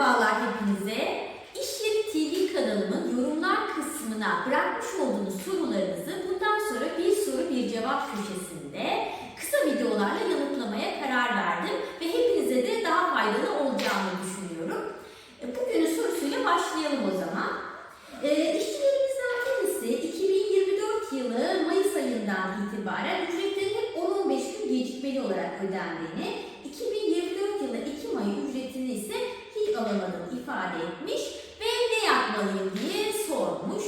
Merhabalar hepinize. İş Yeri TV kanalımın yorumlar kısmına bırakmış olduğunuz sorularınızı bundan sonra bir soru bir cevap köşesinde kısa videolarla yanıtlamaya karar verdim ve hepinize de daha faydalı olacağını düşünüyorum. E, Bugünün sorusuyla başlayalım o zaman. E, işçilerimizden kimisi 2024 yılı Mayıs ayından itibaren ücretlerin hep 10-15 gün gecikmeli olarak ödendiğini, 2024 yılı Ekim ayı ücretini ise hiç alamadığını ifade etmiş ve ne yapmalıyım diye sormuş.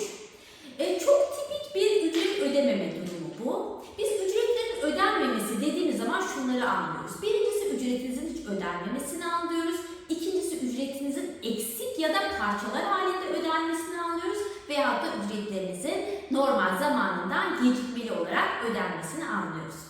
E, çok tipik bir ücret ödememe durumu bu. Biz ücretlerin ödenmemesi dediğimiz zaman şunları anlıyoruz. Birincisi ücretinizin hiç ödenmemesini anlıyoruz. İkincisi ücretinizin eksik ya da parçalar halinde ödenmesini anlıyoruz. Veyahut da ücretlerinizin normal zamanından gecikmeli olarak ödenmesini anlıyoruz.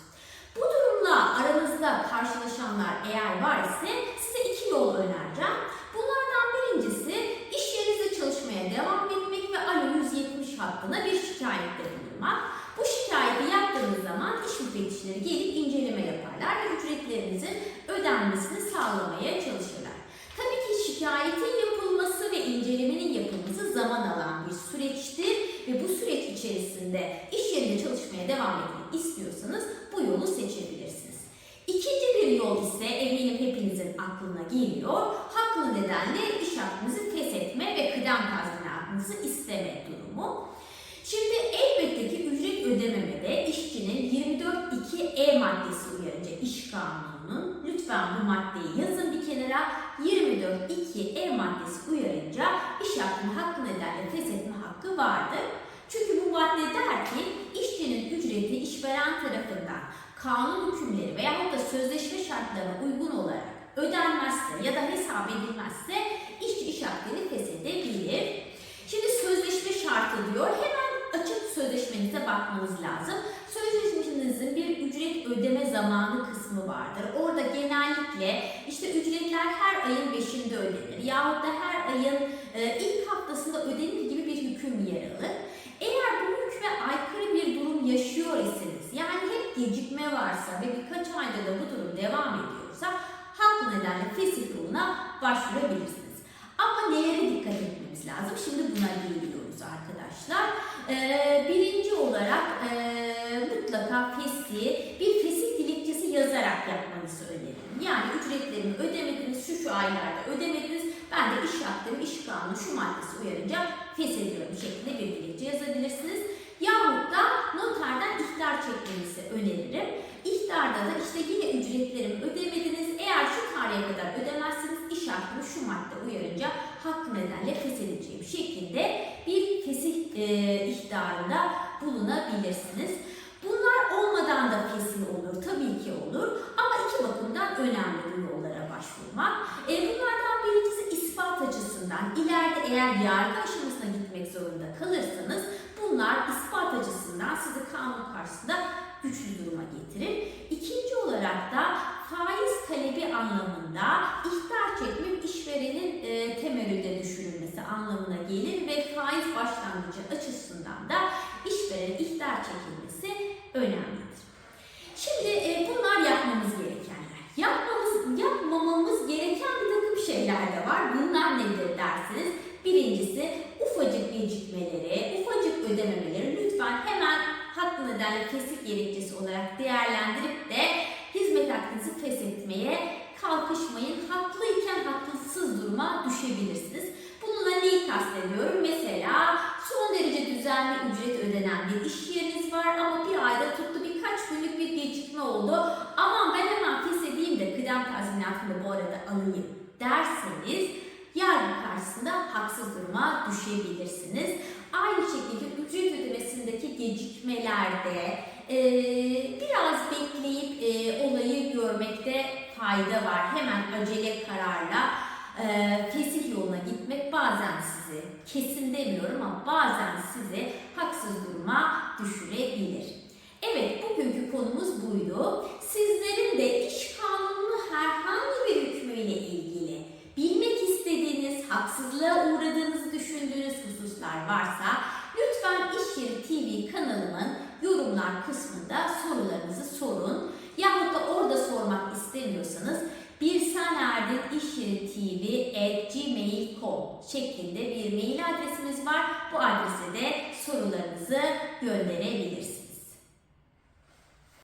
Bu durumla aranızda karşılaşanlar eğer var ise size iki yol önereceğim. Bunlardan birincisi iş yerinizde çalışmaya devam etmek ve Alo 170 hakkında bir şikayette bulunmak. Bu şikayeti yaptığınız zaman iş müfettişleri gelip inceleme yaparlar ve ücretlerinizin ödenmesini sağlamaya çalışırlar. Tabii ki şikayetin yapılması ve incelemenin yapılması zaman alan bir süreçtir ve bu süreç içerisinde iş yerinde çalışmaya devam etmek istiyorsanız bu yolu seçebilirsiniz. İkinci bir yol ise eminim hepinizin aklına geliyor. Haklı nedenle iş hakkınızı feshetme ve kıdem tazminatınızı isteme durumu. Şimdi elbette ki ücret ödememede işçinin 24.2e maddesi uyarınca iş kanununun lütfen bu maddeyi yazın bir kenara 24.2e maddesi uyarınca iş hakkını hakkı nedenle feshetme hakkı vardır. Çünkü bu madde der ki işçinin ücreti işveren tarafından kanun hükümleri veyahut da sözleşme şartlarına uygun olarak ödenmezse ya da hesap edilmezse işçi iş hakkını feshedebilir. Şimdi sözleşme şartı diyor. Hemen açıp sözleşmenize bakmanız lazım. Ücret ödeme zamanı kısmı vardır. Orada genellikle işte ücretler her ayın 5'inde ödenir yahut da her ayın e, ilk haftasında ödenir gibi bir hüküm yer alır. Eğer bu hükme aykırı bir durum yaşıyor iseniz yani hep gecikme varsa ve birkaç ayda da bu durum devam ediyorsa haklı nedenle fesih yoluna başvurabilirsiniz. Ama nelere dikkat etmemiz lazım? Şimdi buna geliyoruz arkadaşlar. Ee, birinci olarak ee, mutlaka fesih, bir yazarak yapmanızı öneririm. Yani ücretlerimi ödemediniz, şu şu aylarda ödemediniz, ben de iş yaptığım iş kanunu şu maddesi uyarınca feshediyorum şeklinde bir dilekçe yazabilirsiniz. Yahut da noterden ihtar çekmenizi öneririm. İhtarda da işte yine ücretlerimi ödemediniz. Eğer şu tarihe kadar ödemezseniz iş hakkını şu madde uyarınca hakkı nedenle feshedeceğim şeklinde bir fesih e, ihtarında bulunabilirsiniz. Bunlar olmadan da fesih ki olur. Ama iki bakımdan önemli bu yollara başvurmak. E, bunlardan birincisi ispat açısından. İleride eğer yargı aşamasına gitmek zorunda kalırsanız bunlar ispat açısından sizi kanun karşısında güçlü duruma getirir. İkinci olarak da faiz talebi anlamında ihtar çekmek işverenin e, temerrüde düşürülmesi anlamına gelir ve faiz başlangıcı açısından da işverenin ihtar çekilmesi önemlidir. Şimdi e, bunlar yapmamız gerekenler. Yapmamız, yapmamamız gereken bir takım şeyler de var. Bunlar nedir derseniz birincisi ufacık gecikmeleri, ufacık ödememeleri lütfen hemen hakkı nedenle fesih gerekçesi olarak değerlendirip de hizmet hakkınızı feshetmeye kalkışmayın. Haklıyken haklısız duruma düşebilirsiniz. Bununla neyi kastediyorum? Mesela son derece düzenli ücret ödenen bir iş yeriniz var ama bir ayda tuttu birkaç günlük bir gecikme oldu. Aman ben hemen feshedeyim de kıdem tazminatını bu arada alayım derseniz yargı karşısında haksız duruma düşebilirsiniz. Aynı şekilde ücret ödemesindeki gecikmelerde e, biraz bekleyip e, olayı görmekte fayda var. Hemen acele kararla e, fesih yoluna gitmek bazen sizi, kesin demiyorum ama bazen sizi haksız duruma düşürebilir. Evet, bugünkü konumuz buydu. Sizlerin de iş kanunu herhangi bir hükmüyle ilgili bilmek istediğiniz, haksızlığa uğradığınızı düşündüğünüz hususlar varsa lütfen İş Yeri TV kanalımın yorumlar kısmında sorularınızı sorun. Yahut da orada sormak istemiyorsanız Bir Sen Erdin İş Yeri TV tv@gmail.com şeklinde bir mail adresimiz var. Bu adrese de sorularınızı gönderebilirsiniz.